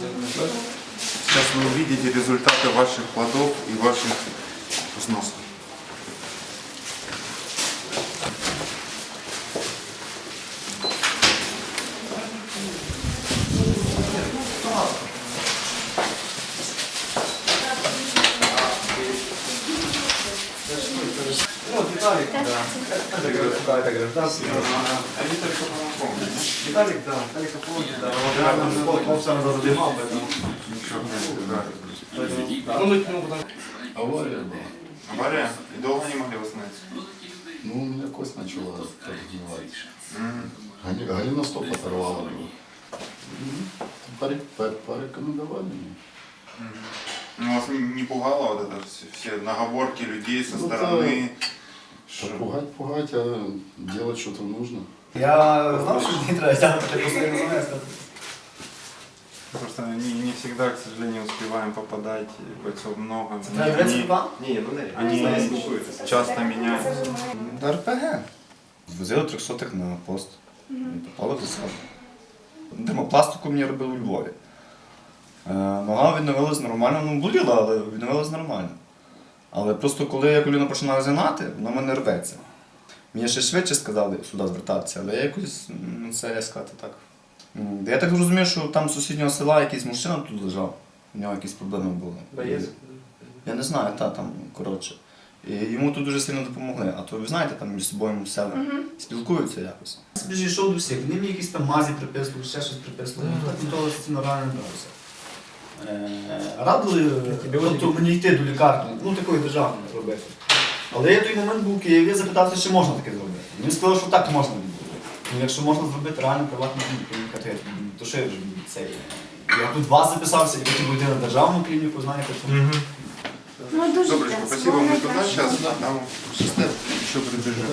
Сейчас вы увидите результаты ваших плодов и ваших взносов. Виталик, да. Это какая-то гражданская. Они только помогут. Виталик, да. Виталик Аполлоний, да. Вот я там спорт хлопцам задимав, поэтому. Ничего не сказали. Ну, ну, ну, потом. Авария была. Авария? И долго не могли восстановиться? Ну, у меня кость начала подгнивать. Мгм. Гали- Галина стоп оторвала. Пори- по- Порекомендовали мне. Ну, вас не, не пугало вот это все, все наговорки людей со Ну, стороны? Да пугать, пугать, а делать что-то нужно. Я знав, що мені треба тягнути, просто я не знаю. Просто не, не всегда, к сожалению, успеваем попадать, бойцов много. Це треба греці план? Ні, ну не. Они часто меняются. РПГ. Возили трьохсотих на пост. І попали до себе. Дермопластику мені робили у Львові. Е, Нога відновилась нормально, ну боліла, але відновилась нормально. Але просто коли я коліно починаю згинати, воно мене рветься. Мені ще швидше сказали сюди звертатися, але я якось ну, це як сказати так. Я так розумію, що там з сусіднього села якийсь мужчина тут лежав, у нього якісь проблеми були. Боєць? Я не знаю, та там, коротше. І йому тут дуже сильно допомогли. А то ви знаєте, там між собою села спілкуються якось. Я собі ж йшов до всіх, вони мені якісь там мазі приписували, ще щось приписували. Ну, так ніколи стіно реально не. Радили, тобто мені йти до лікарні, ну такої державної робити. Але я той момент був в Києві, запитався, чи можна таке зробити. Він сказав, що так можна робити. Ну, якщо можна зробити реально приватну клініку, то я- то що я вже це. Я тут вас записався і хотів йти на державну клініку, знаєте, то. Ну, дуже дякую. спасибо. Мы туда Найкраще. сейчас, а там еще прибежим.